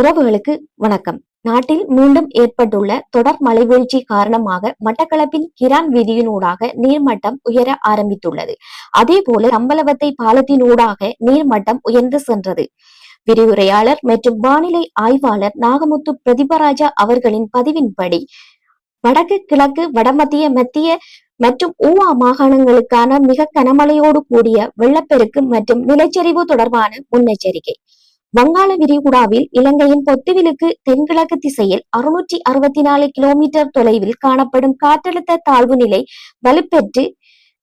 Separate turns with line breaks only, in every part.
உறவுகளுக்கு வணக்கம். நாட்டில் மீண்டும் ஏற்பட்டுள்ள தொடர் மலைவீழ்ச்சி காரணமாக மட்டக்களப்பின் கிரான் வீதியினூடாக நீர்மட்டம் உயர ஆரம்பித்துள்ளது. அதே போல அம்பலவத்தை பாலத்தினூடாக நீர்மட்டம் உயர்ந்து சென்றது. விரிவுரையாளர் மற்றும் வானிலை ஆய்வாளர் நாகமுத்து பிரதிபராஜா அவர்களின் பதிவின்படி வடக்கு கிழக்கு வடமத்திய மத்திய மற்றும் ஊவா மாகாணங்களுக்கான மிக கனமழையோடு கூடிய வெள்ளப்பெருக்கு மற்றும் நிலச்சரிவு தொடர்பான முன்னெச்சரிக்கை. வங்காள விரிகுடாவில் இலங்கையின் பொத்துவிலுக்கு தென்கிழக்கு திசையில் அறுநூற்றி அறுபத்தி நாலு கிலோமீட்டர் தொலைவில் காணப்படும் காற்றழுத்த தாழ்வு நிலை வலுப்பெற்று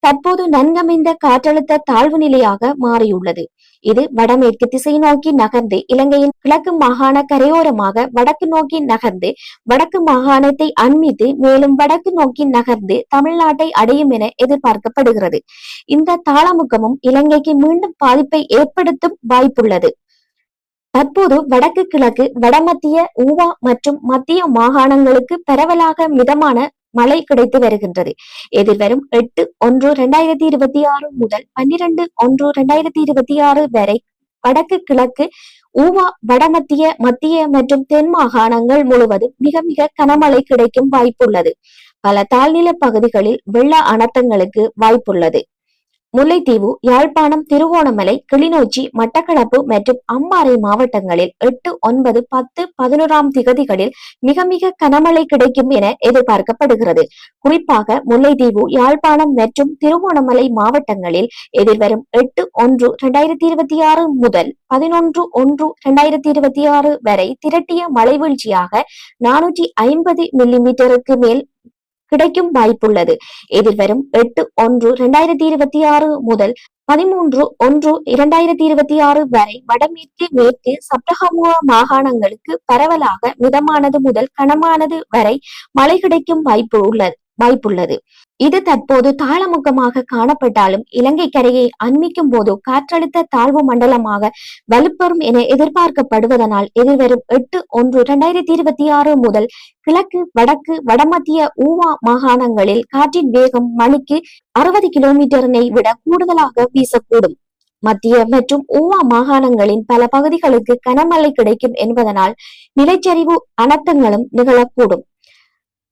தற்போது நன்கமைந்த காற்றழுத்த தாழ்வு நிலையாக மாறியுள்ளது. இது வடமேற்கு திசை நோக்கி நகர்ந்து இலங்கையின் கிழக்கு மாகாண கரையோரமாக வடக்கு நோக்கி நகர்ந்து வடக்கு மாகாணத்தை அண்மித்து மேலும் வடக்கு நோக்கி நகர்ந்து தமிழ்நாட்டை அடையும் என எதிர்பார்க்கப்படுகிறது. இந்த தாளமுகமும் இலங்கைக்கு மீண்டும் பாதிப்பை ஏற்படுத்தும் வாய்ப்புள்ளது. தற்போது வடக்கு கிழக்கு வடமத்திய ஊவா மற்றும் மத்திய மாகாணங்களுக்கு பரவலாக மிதமான மழை கிடைத்து வருகின்றது. எதிர்வரும் எட்டு ஒன்று இரண்டாயிரத்தி இருபத்தி ஆறு முதல் பன்னிரண்டு ஒன்று இரண்டாயிரத்தி இருபத்தி ஆறு வரை வடக்கு கிழக்கு ஊவா வடமத்திய மத்திய மற்றும் தென் மாகாணங்கள் முழுவதும் மிக மிக கனமழை கிடைக்கும் வாய்ப்புள்ளது. பல தாழ்நில பகுதிகளில் வெள்ள அனர்த்தங்களுக்கு வாய்ப்புள்ளது. முல்லைத்தீவு யாழ்ப்பாணம் திருவோணமலை கிளிநொச்சி மட்டக்களப்பு மற்றும் அம்மாறை மாவட்டங்களில் எட்டு ஒன்பது பத்து பதினோராம் திகதிகளில் மிக மிக கனமழை கிடைக்கும் என எதிர்பார்க்கப்படுகிறது. குறிப்பாக முல்லைத்தீவு யாழ்ப்பாணம் மற்றும் திருவோணமலை மாவட்டங்களில் எதிர்வரும் எட்டு ஒன்று இரண்டாயிரத்தி இருபத்தி ஆறு முதல் பதினொன்று ஒன்று இரண்டாயிரத்தி இருபத்தி ஆறு வரை திரட்டிய மழை வீழ்ச்சியாக நானூற்றி ஐம்பது மில்லிமீட்டருக்கு மேல் கிடைக்கும் வாய்ப்புள்ளது. எதிர்வரும் எட்டு ஒன்று இரண்டாயிரத்தி இருபத்தி ஆறு முதல் பதிமூன்று ஒன்று இரண்டாயிரத்தி இருபத்தி ஆறு வரை வடமேற்கு மேற்கு சப்தகமுக மாகாணங்களுக்கு பரவலாக மிதமானது முதல் கனமானது வரை மழை கிடைக்கும் வாய்ப்பு உள்ளது. வாய்ப்புள்ளது. இது தற்போது தாளமுகமாக காணப்பட்டாலும் இலங்கை கரையை அண்மிக்கும் போது காற்றழுத்த தாழ்வு மண்டலமாக வலுப்பெறும் என எதிர்பார்க்கப்படுவதனால் எதிர்வரும் எட்டு ஒன்று இரண்டாயிரத்தி இருபத்தி ஆறு முதல் கிழக்கு வடக்கு வடமத்திய ஊவா மாகாணங்களில் காற்றின் வேகம் மணிக்கு அறுபது கிலோமீட்டரினை விட கூடுதலாக வீசக்கூடும். மத்திய மற்றும் ஊவா மாகாணங்களின் பல பகுதிகளுக்கு கனமழை கிடைக்கும் என்பதனால் நிலச்சரிவு அனர்த்தங்களும் நிகழக்கூடும்.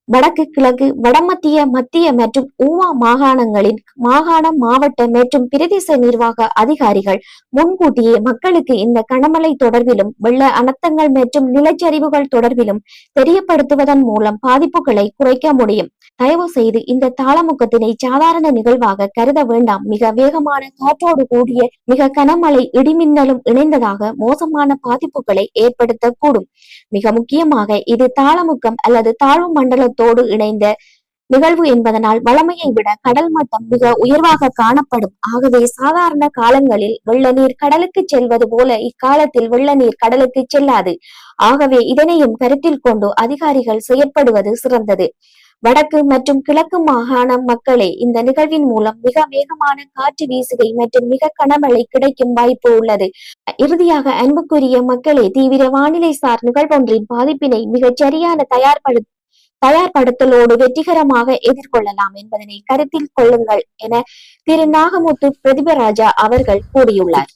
வடக்கு கிழக்கு வடமத்திய மத்திய மற்றும் ஊவா மாகாணங்களின் மாகாண மாவட்ட மற்றும் பிரதேச நிர்வாக அதிகாரிகள் முன்கூட்டியே மக்களுக்கு இந்த கனமழை தொடர்பிலும் வெள்ள அனர்த்தங்கள் மற்றும் நிலச்சரிவுகள் தொடர்பிலும் தெரியப்படுத்துவதன் மூலம் பாதிப்புகளை குறைக்க முடியும். தயவு செய்து இந்த தாளமுகத்தினை சாதாரண நிகழ்வாக கருத வேண்டாம். மிக வேகமான காற்றோடு கூடிய மிக கனமழை இடிமின்னலும் இணைந்ததாக மோசமான பாதிப்புகளை ஏற்படுத்தக்கூடும். மிக முக்கியமாக இது தாளமுக்கம் அல்லது தாழ்வு மண்டல மட்டத்தோடு இணைந்த நிகழ்வு என்பதனால் வளமையை விட கடல் மட்டம் மிக உயர்வாக காணப்படும். ஆகவே சாதாரண காலங்களில் வெள்ள நீர் கடலுக்கு செல்வது போல இக்காலத்தில் வெள்ள நீர் கடலுக்கு செல்லாது. ஆகவே இதனையும் கருத்தில் கொண்டு அதிகாரிகள் செயற்படுவது சிறந்தது. வடக்கு மற்றும் கிழக்கு மாகாண மக்களே இந்த நிகழ்வின் மூலம் மிக வேகமான காற்று வீசுகை மற்றும் மிக கனமழை கிடைக்கும் வாய்ப்பு உள்ளது. இறுதியாக அன்புக்குரிய மக்களே தீவிர வானிலை சார் நிகழ்வொன்றின் பாதிப்பினை மிகச் சரியான தயார்படு தயார்படுத்தலோடு வெற்றிகரமாக எதிர்கொள்ளலாம் என்பதனை கருத்தில் கொள்ளுங்கள் என திரு நாகமுத்து பிரதிபராஜா அவர்கள் கூறியுள்ளார்.